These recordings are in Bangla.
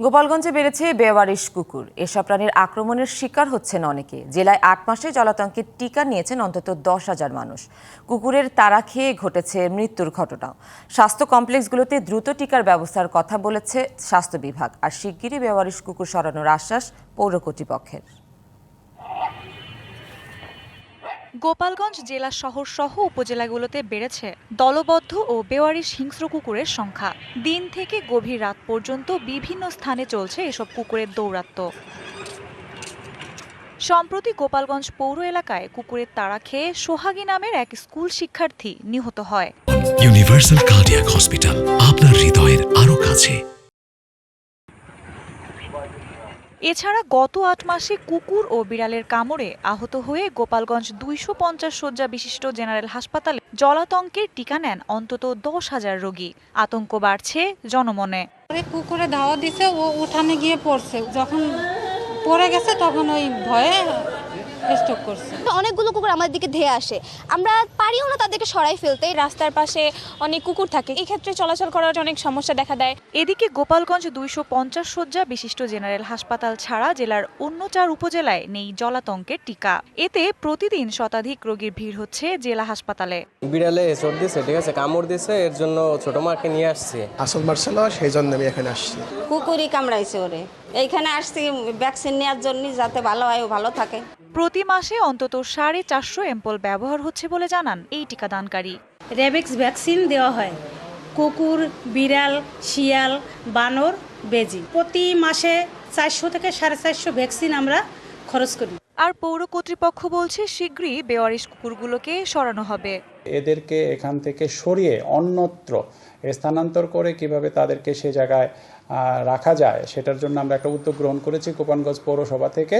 গোপালগঞ্জে বেড়েছে বেওয়ারিশ কুকুর। এসব প্রাণীর আক্রমণের শিকার হচ্ছেন অনেকে। জেলায় আট মাসে জলাতঙ্কের টিকা নিয়েছেন অন্তত দশ হাজার মানুষ। কুকুরের তারা খেয়ে ঘটেছে মৃত্যুর ঘটনাও। স্বাস্থ্য কমপ্লেক্সগুলোতে দ্রুত টিকার ব্যবস্থার কথা বলেছে স্বাস্থ্য বিভাগ। আর শিগগিরই বেওয়ারিশ কুকুর সরানোর আশ্বাস পৌর কর্তৃপক্ষের। গোপালগঞ্জ জেলা শহর সহ উপজেলাগুলোতে বেড়েছে দলবদ্ধ ও বেওয়ারিশ হিংস্র কুকুরের সংখ্যা। দিন থেকে গভীর রাত পর্যন্ত বিভিন্ন স্থানে চলছে এসব কুকুরের দৌরাত্ম্য। সম্প্রতি গোপালগঞ্জ পৌর এলাকায় কুকুরের তাড়া খেয়ে সোহাগী নামের এক স্কুল শিক্ষার্থী নিহত হয়। ইউনিভার্সাল কার্ডিয়াক হসপিটাল, আপনার হৃদয়ের কাছে। এছাড়া গত আট মাসে কুকুর ও বিড়ালের কামড়ে আহত হয়ে গোপালগঞ্জ দুইশো পঞ্চাশ শয্যা বিশিষ্ট জেনারেল হাসপাতালে জলাতঙ্কের টিকা নেন অন্তত দশ হাজার রোগী। আতঙ্ক বাড়ছে জনমনে। কুকুরে ধাওয়া দিছে, ও উঠানে গিয়ে পড়ছে। যখন পড়ে গেছে, তখন ওই ভয়ে স্টক করছে। অনেকগুলো কুকুর আমাদের দিকে ধেয়ে আসে। আমরা পারিও না তাদেরকে সরাই ফেলতে রাস্তার পাশে অনেক কুকুর থাকে। এই ক্ষেত্রে চলাচল করার অনেক সমস্যা দেখা দেয়। এদিকে গোপালগঞ্জ দুইশো পঞ্চাশ শয্যা বিশিষ্ট জেনারেল হাসপাতাল ছাড়া জেলার অন্য চার উপজেলায় নেই জলাতঙ্কের টিকা। এতে প্রতিদিন শতাধিক রোগীর ভিড় হচ্ছে জেলা হাসপাতালে। বিড়ালে এসর দিছে ঠিক আছে? কামড় দিছে এর জন্য ছোট মাকে নিয়ে আসছে। আসল মার্শাল সেই জন্য আমি এখানে আসছি। কুকুরই কামড়াইছে ওরে। এইখানে আসছি ভ্যাকসিন নেওয়ার জন্য যাতে ভালো হয় ও ভালো থাকে। প্রতি মাসে অন্তত সাড়ে চারশো এম্পল ব্যবহার হচ্ছে বলে জানান এই টিকাদানকারী। র্যাবেক্স ভ্যাকসিন দেওয়া হয়। কুকুর, বিড়াল, শিয়াল, বানর, বেজি। প্রতি মাসে চারশো থেকে সাড়ে চারশো ভ্যাকসিন আমরা খরচ করি। আর পৌর কর্তৃপক্ষ বলছে শীঘ্রই বেওয়ারিশ কুকুরগুলোকে সরানো হবে। এদেরকে এখান থেকে সরিয়ে অন্যত্র স্থানান্তর করে কীভাবে তাদেরকে সে জায়গায় রাখা যায় সেটার জন্য আমরা একটা উদ্যোগ গ্রহণ করেছি গোপালগঞ্জ পৌরসভা থেকে।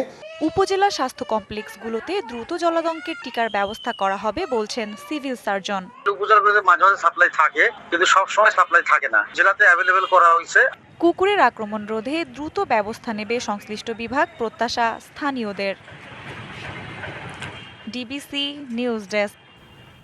উপজেলা স্বাস্থ্য কমপ্লেক্সগুলোতে দ্রুত জলাতঙ্কের টিকার ব্যবস্থা করা হবে বলছেন সিভিল সার্জন। উপজেলাগুলোতে মাঝে মাঝে সাপ্লাই থাকে কিন্তু সব সময় সাপ্লাই থাকে না। জেলাতে অ্যাভেলেবেল করা হয়েছে। কুকুরের আক্রমণ রোধে দ্রুত ব্যবস্থা নেবে সংশ্লিষ্ট বিভাগ প্রত্যাশা স্থানীয়দের। DBC news desk